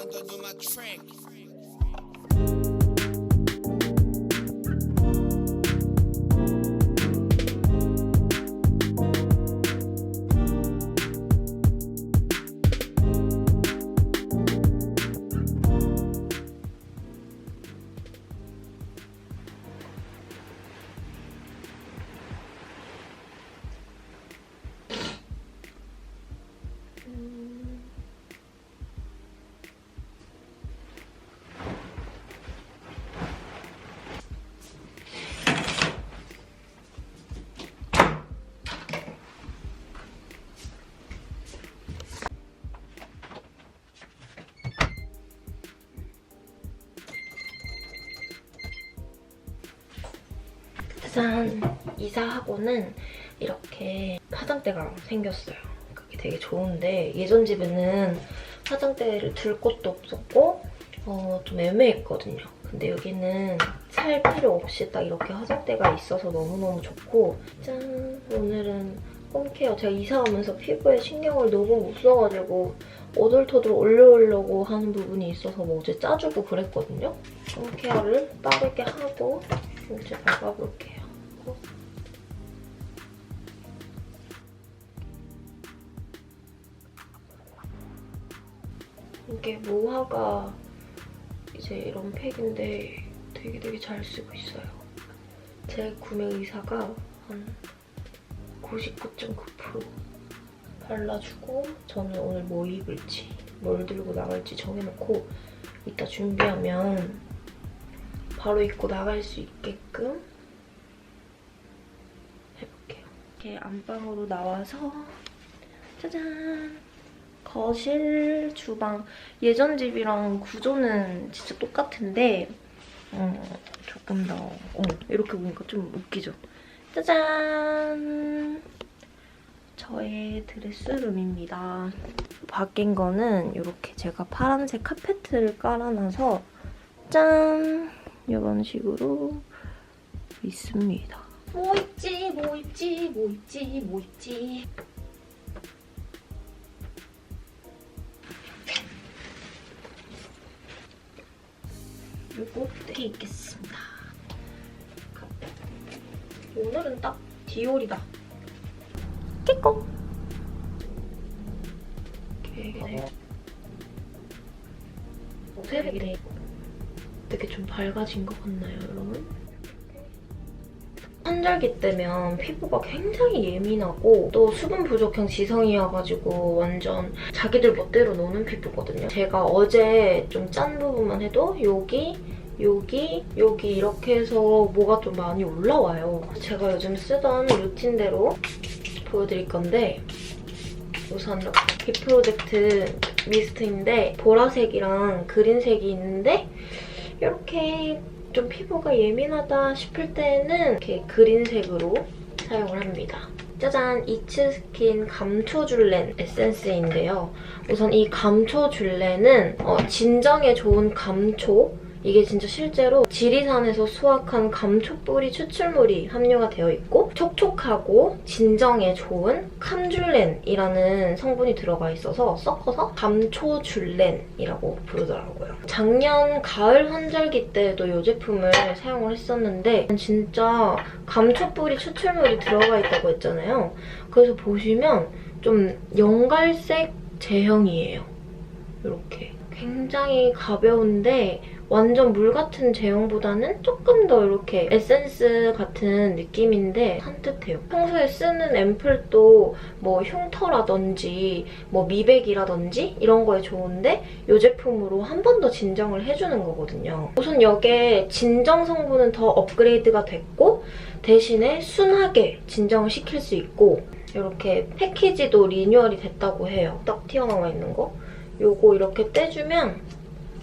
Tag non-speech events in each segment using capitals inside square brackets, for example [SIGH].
under, do my track. 이사하고는 이렇게 화장대가 생겼어요. 그게 되게 좋은데 예전 집에는 화장대를 둘 곳도 없었고 어, 좀 애매했거든요. 근데 여기는 살 필요 없이 딱 이렇게 화장대가 있어서 너무너무 좋고 짠! 오늘은 홈케어 제가 이사 오면서 피부에 신경을 너무 못 써가지고 오돌토돌 올려오려고 하는 부분이 있어서 뭐 어제 짜주고 그랬거든요. 홈케어를 빠르게 하고 이제 발라볼게요. 이게 모화가 이제 이런 팩인데 되게 되게 잘 쓰고 있어요. 제 구매 의사가 한 99.9% 발라주고 저는 오늘 뭐 입을지 뭘 들고 나갈지 정해놓고 이따 준비하면 바로 입고 나갈 수 있게끔 해볼게요. 이렇게 안방으로 나와서 짜잔! 거실, 주방 예전 집이랑 구조는 진짜 똑같은데 음, 조금 더 어머, 이렇게 보니까 좀 웃기죠? 짜잔! 저의 드레스룸입니다. 바뀐 거는 이렇게 제가 파란색 카페트를 깔아놔서 짠! 이런 식으로 있습니다. 뭐 있지, 뭐 있지, 뭐 있지, 뭐 있지. 요렇게 있겠습니다. 오늘은 딱 디올이다. 끼꼬. 이렇게 새벽이네. 되게 좀 밝아진 것 같나요, 여러분? 환절기 때면 피부가 굉장히 예민하고 또 수분 부족형 지성이어가지고 완전 자기들 멋대로 노는 피부거든요. 제가 어제 좀 짠 부분만 해도 여기 여기 여기 이렇게 해서 뭐가 좀 많이 올라와요. 제가 요즘 쓰던 루틴대로 보여드릴 건데 우선 이렇게 비 프로젝트 미스트인데 보라색이랑 그린색이 있는데 이렇게 좀 피부가 예민하다 싶을 때는 이렇게 그린색으로 사용을 합니다. 짜잔! 이츠스킨 감초줄렌 에센스인데요. 우선 이 감초줄렌은 어, 진정에 좋은 감초 이게 진짜 실제로 지리산에서 수확한 감초 뿌리 추출물이 함유가 되어 있고 촉촉하고 진정에 좋은 감줄렌이라는 성분이 들어가 있어서 섞어서 감초줄렌이라고 부르더라고요. 작년 가을 환절기 때도 이 제품을 사용을 했었는데 진짜 감초 뿌리 추출물이 들어가 있다고 했잖아요. 그래서 보시면 좀 연갈색 제형이에요. 이렇게 굉장히 가벼운데 완전 물 같은 제형보다는 조금 더 이렇게 에센스 같은 느낌인데 산뜻해요. 평소에 쓰는 앰플도 뭐 흉터라든지 뭐 미백이라든지 이런 거에 좋은데 이 제품으로 한 번 더 진정을 해주는 거거든요. 우선 여기에 진정 성분은 더 업그레이드가 됐고 대신에 순하게 진정을 시킬 수 있고 이렇게 패키지도 리뉴얼이 됐다고 해요. 딱 튀어나와 있는 거. 요거 이렇게 떼주면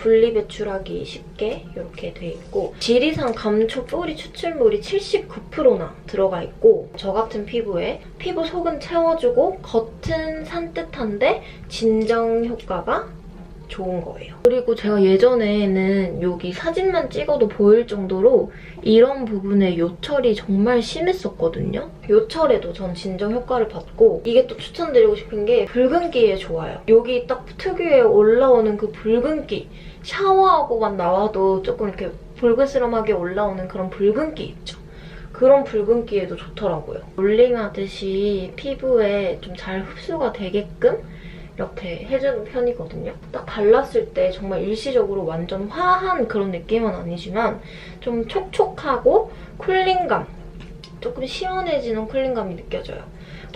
분리 배출하기 쉽게 이렇게 돼 있고 지리산 감초 뿌리 추출물이 79%나 들어가 있고 저 같은 피부에 피부 속은 채워주고 겉은 산뜻한데 진정 효과가 좋은 거예요. 그리고 제가 예전에는 여기 사진만 찍어도 보일 정도로 이런 부분에 요철이 정말 심했었거든요. 요철에도 전 진정 효과를 받고 이게 또 추천드리고 싶은 게 붉은기에 좋아요. 여기 딱 특유의 올라오는 그 붉은기 샤워하고만 나와도 조금 이렇게 붉으스름하게 올라오는 그런 붉은기 있죠. 그런 붉은기에도 좋더라고요. 롤링하듯이 피부에 좀 잘 흡수가 되게끔 이렇게 해주는 편이거든요. 딱 발랐을 때 정말 일시적으로 완전 화한 그런 느낌은 아니지만 좀 촉촉하고 쿨링감, 조금 시원해지는 쿨링감이 느껴져요.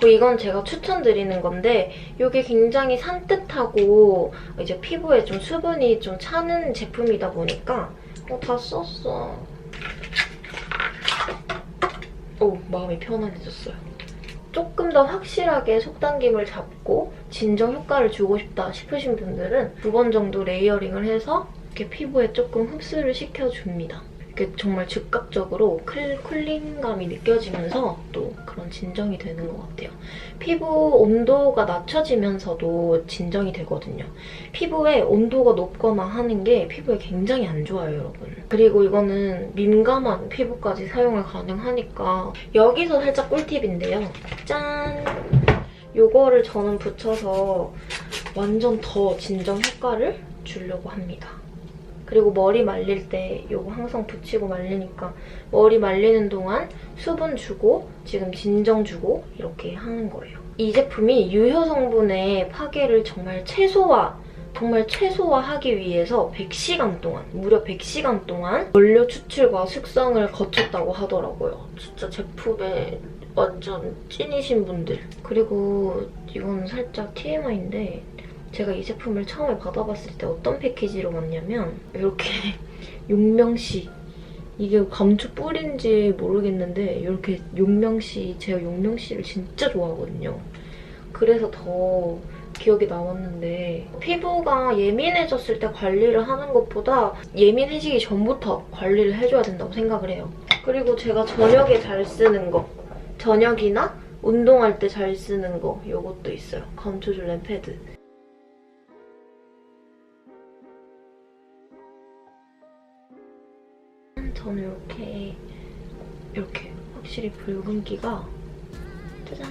그리고 이건 제가 추천드리는 건데 이게 굉장히 산뜻하고 이제 피부에 좀 수분이 좀 차는 제품이다 보니까 어, 다 썼어. 오, 마음이 편안해졌어요. 조금 더 확실하게 속당김을 잡고 진정 효과를 주고 싶다 싶으신 분들은 두 번 정도 레이어링을 해서 이렇게 피부에 조금 흡수를 시켜줍니다. 이렇게 정말 즉각적으로 클, 쿨링감이 느껴지면서 또 그런 진정이 되는 것 같아요. 피부 온도가 낮춰지면서도 진정이 되거든요. 피부에 온도가 높거나 하는 게 피부에 굉장히 안 좋아요, 여러분. 그리고 이거는 민감한 피부까지 사용을 가능하니까 여기서 살짝 꿀팁인데요. 짠! 요거를 저는 붙여서 완전 더 진정 효과를 주려고 합니다. 그리고 머리 말릴 때 이거 항상 붙이고 말리니까 머리 말리는 동안 수분 주고 지금 진정 주고 이렇게 하는 거예요. 이 제품이 유효 성분의 파괴를 정말 최소화 정말 최소화하기 위해서 100시간 동안 무려 100시간 동안 원료 추출과 숙성을 거쳤다고 하더라고요. 진짜 제품에 완전 찐이신 분들 그리고 이건 살짝 TMI인데 제가 이 제품을 처음에 받아봤을 때 어떤 패키지로 왔냐면 이렇게 [LAUGHS] 용명시 이게 감초 뿌린지 모르겠는데 이렇게 용명시 제가 용명시를 진짜 좋아하거든요. 그래서 더 기억에 남았는데 피부가 예민해졌을 때 관리를 하는 것보다 예민해지기 전부터 관리를 해줘야 된다고 생각을 해요. 그리고 제가 저녁에 잘 쓰는 거 저녁이나 운동할 때 잘 쓰는 거 이것도 있어요. 감초줄렌 패드. 저는 이렇게 이렇게 확실히 붉은기가 짜잔.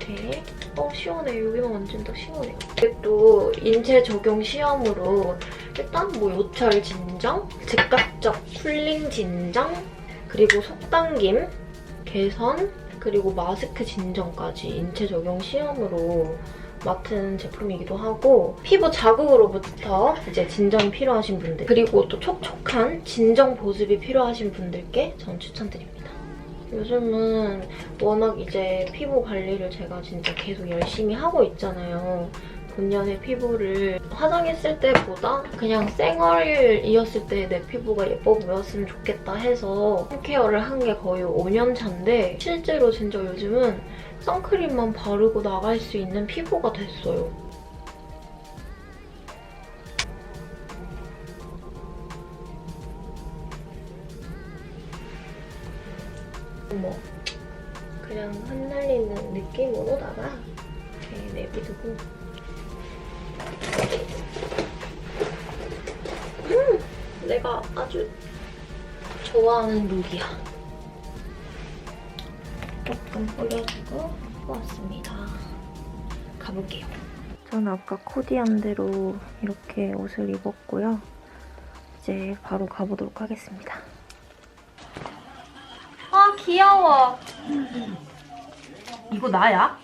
이렇게. 어 시원해. 여기만 만진다 시원해요 이게 또 인체 적용 시험으로 일단 뭐 요철 진정, 즉각적 쿨링 진정 그리고 속당김, 개선 그리고 마스크 진정까지 인체 적용 시험으로 맡은 제품이기도 하고 피부 자극으로부터 이제 진정이 필요하신 분들 그리고 또 촉촉한 진정 보습이 필요하신 분들께 전 추천드립니다. 요즘은 워낙 이제 피부 관리를 제가 진짜 계속 열심히 하고 있잖아요. 본연의 피부를 화장했을 때보다 그냥 생얼이었을 때 내 피부가 예뻐 보였으면 좋겠다 해서 홈케어를 한 게 거의 5년 차인데 실제로 진짜 요즘은 선크림만 바르고 나갈 수 있는 피부가 됐어요. 뭐 그냥 흩날리는 느낌으로다가 이렇게 내비두고 음! 내가 아주 좋아하는 룩이야. 조금 뿌려주고 왔습니다. 가볼게요. 저는 아까 코디한 대로 이렇게 옷을 입었고요. 이제 바로 가보도록 하겠습니다. 아 귀여워. 이거 나야?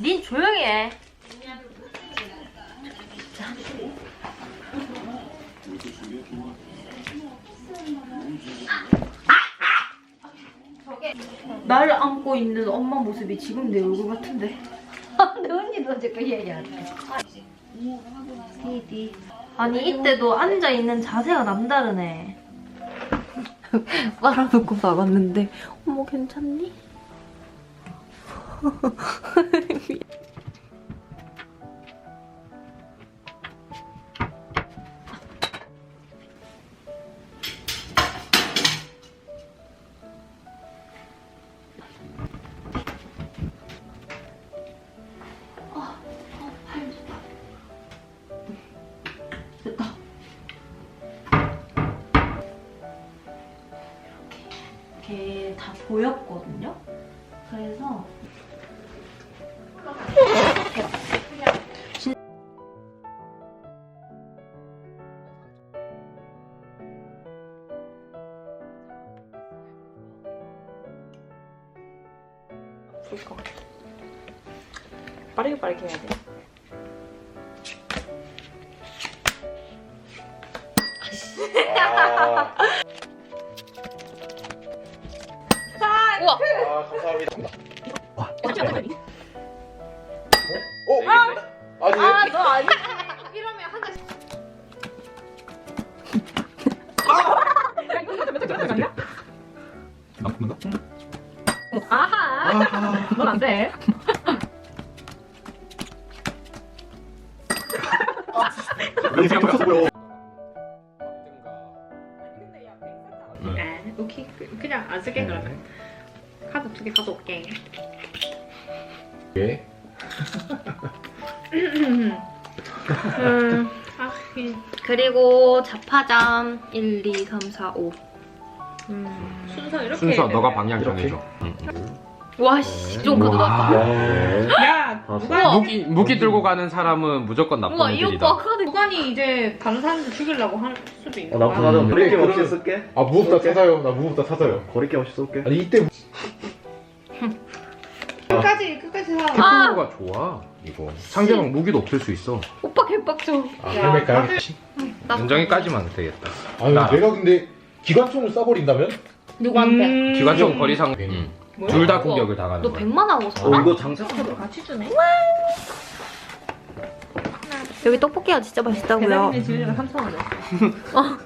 닌 조용히 해. 나 를 안고 있는 엄마 모습이 지금 내 얼굴 같은데. [LAUGHS] 내 언니도 어제 그 얘기하지. 디디. 아니 이때도 앉아 있는 자세가 남다르네. [LAUGHS] 빨아놓고 박았는데, 어머 괜찮니? [LAUGHS] 볼것 같아. 빠르게 빠르게 해야 돼. 아, 우와. 아 감사합니다. 어? 아니 아, 너 아니. 이러면 한 잔. 아하. 넌안 돼. 보여? 아, 오케이. 그- 그냥 안 쓸게 그러면. 카드 두 개 가져올게. 왜? 음, 아, 이- 그리고 자파점 1, 2, 3, 4, 5. 음, 순서 이렇게. 순서 해야 너가 되네. 방향 이렇게? 정해줘. 응. 와, 씨, 좀 가져갔다. 네. 야, 누가 무기 무기 들고 가는 사람은 무조건 나쁜 우와, 이 오빠 애들이다. 카드. 무관이 이제 다른 사람들 죽이려고 할 수도 있는 어, 나 음. 거리낌 없이 쓸게. 아 무겁다 찾아요. 나 무겁다 찾아요. 거리낌 없이 쏠게. 아니 이때 [LAUGHS] 끝까지, 끝까지 사. 태풍구가 좋아. 이거 상대방 무기도 없을 수 있어. 오빠 개빡쳐. 아 야, 그러니까 나- 은정이까지만 되겠다. 아니 나- 내가 근데 기관총을 쏴버린다면? 누구한테? 음. 기관총 거리상 괜히. 둘 다 공격을 당하는 너 거야. 100만 하고 어, 살아? 이거 장착하다. 같이 주네? 여기 떡볶이가 진짜 맛있다고요. 대단히 지으려면 3천 원 잠깐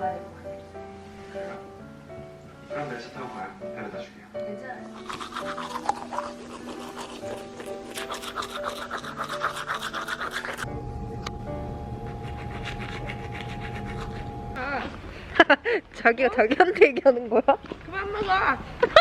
가봐야 될 것 같아. 그럼 내가 차 타고 가요. 데려다 줄게요. 괜찮아. [LAUGHS] 자기가 자기한테 얘기하는 거야? 그만 먹어! [LAUGHS]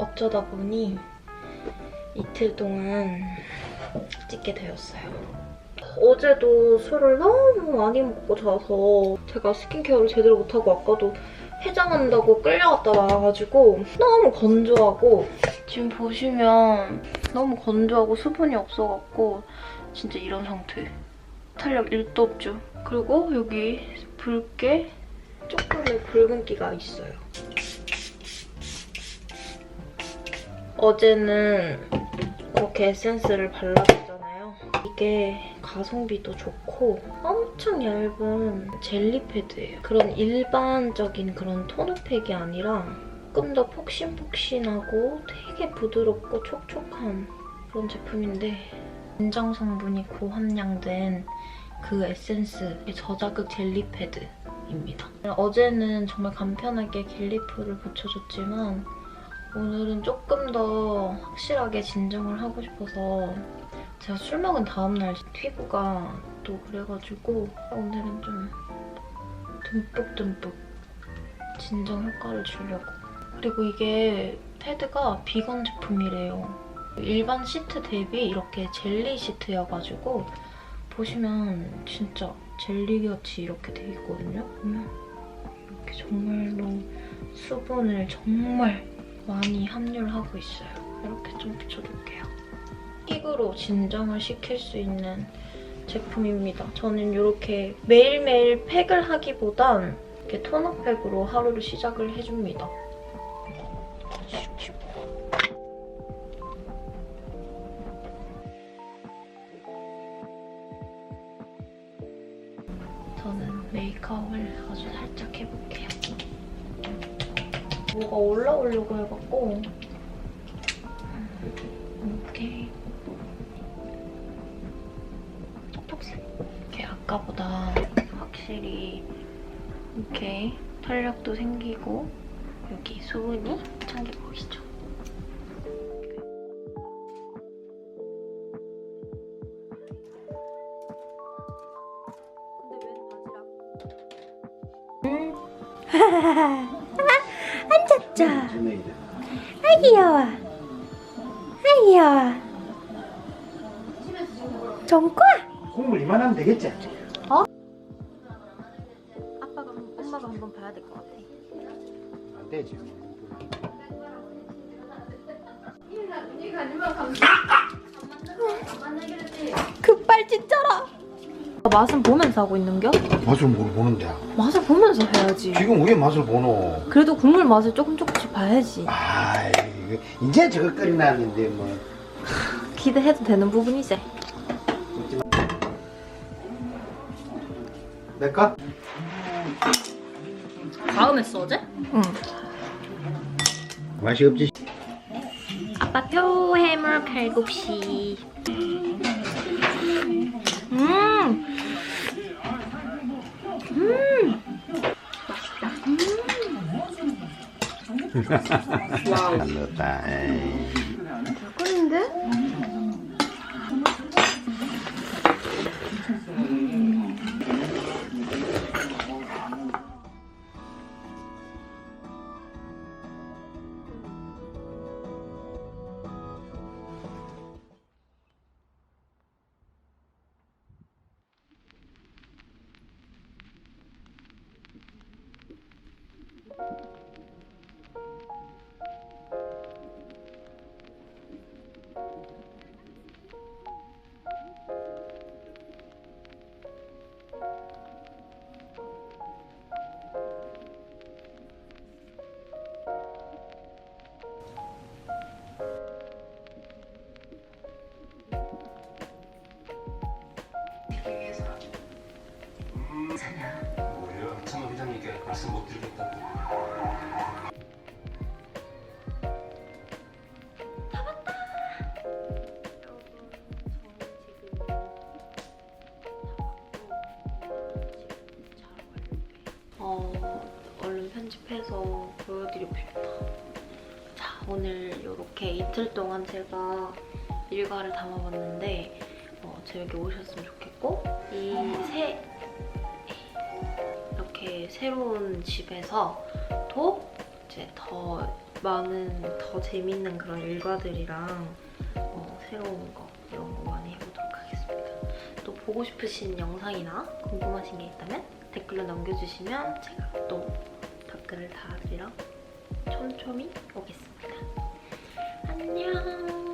어쩌다 보니 이틀 동안 찍게 되었어요. 어제도 술을 너무 많이 먹고 자서 제가 스킨케어를 제대로 못하고 아까도 해장한다고 끌려갔다 나와가지고 너무 건조하고 지금 보시면 너무 건조하고 수분이 없어갖고 진짜 이런 상태. 탄력 1도 없죠. 그리고 여기 붉게 조금의 붉은기가 있어요. 어제는 이렇게 에센스를 발라줬잖아요. 이게 가성비도 좋고 엄청 얇은 젤리 패드예요. 그런 일반적인 그런 토너팩이 아니라 조금 더 폭신폭신하고 되게 부드럽고 촉촉한 그런 제품인데 인정 성분이 고함량된 그 에센스 저자극 젤리 패드입니다. 어제는 정말 간편하게 젤리프를 붙여줬지만 오늘은 조금 더 확실하게 진정을 하고 싶어서 제가 술 먹은 다음날 피부가 또 그래가지고 오늘은 좀 듬뿍듬뿍 진정 효과를 주려고. 그리고 이게 패드가 비건 제품이래요. 일반 시트 대비 이렇게 젤리 시트여가지고 보시면 진짜 젤리같이 이렇게 돼 있거든요. 이렇게 정말로 수분을 정말 많이 함유를 하고 있어요. 이렇게 좀 붙여줄게요. 픽으로 진정을 시킬 수 있는 제품입니다. 저는 이렇게 매일매일 팩을 하기보단 이렇게 토너팩으로 하루를 시작을 해줍니다. 저는 메이크업을 아주 살짝 해볼게요. 뭐가 올라오려고 해갖고. 오케이 톡톡색 이렇게 아까보다 확실히 이렇게 탄력도 생기고 여기 수분이 찬게 보이시죠? 앉았죠? 아 귀여워. 아 귀여워. 정과? 국물 이만하면 되겠지? 아빠가 엄마가 한번 봐야 될 것 같아. 안 되지. 맛은 보면서 하고 있는겨? 맛을 뭘 보는데? 맛을 보면서 해야지. 지금 왜 맛을 보노? 그래도 국물 맛을 조금 조금씩 봐야지. 아이, 이제 저거 끓여놨는데 뭐. [LAUGHS] 기대해도 되는 부분이지. 내까? 다음에 써 어제? 맛이 없지. 아빠 표 해물 칼국시. 음. 안 넣었다. 에이. 뭐 오늘 이렇게 이틀 동안 제가 일과를 담아봤는데 어, 재밌게 오셨으면 좋겠고 이 새 이렇게 새로운 집에서 또 이제 더 많은 더 재밌는 그런 일과들이랑 어, 새로운 거 이런 거 많이 해보도록 하겠습니다. 또 보고 싶으신 영상이나 궁금하신 게 있다면 댓글로 남겨주시면 제가 또 댓글을 달아드리러 촘촘히 오겠습니다. 안녕.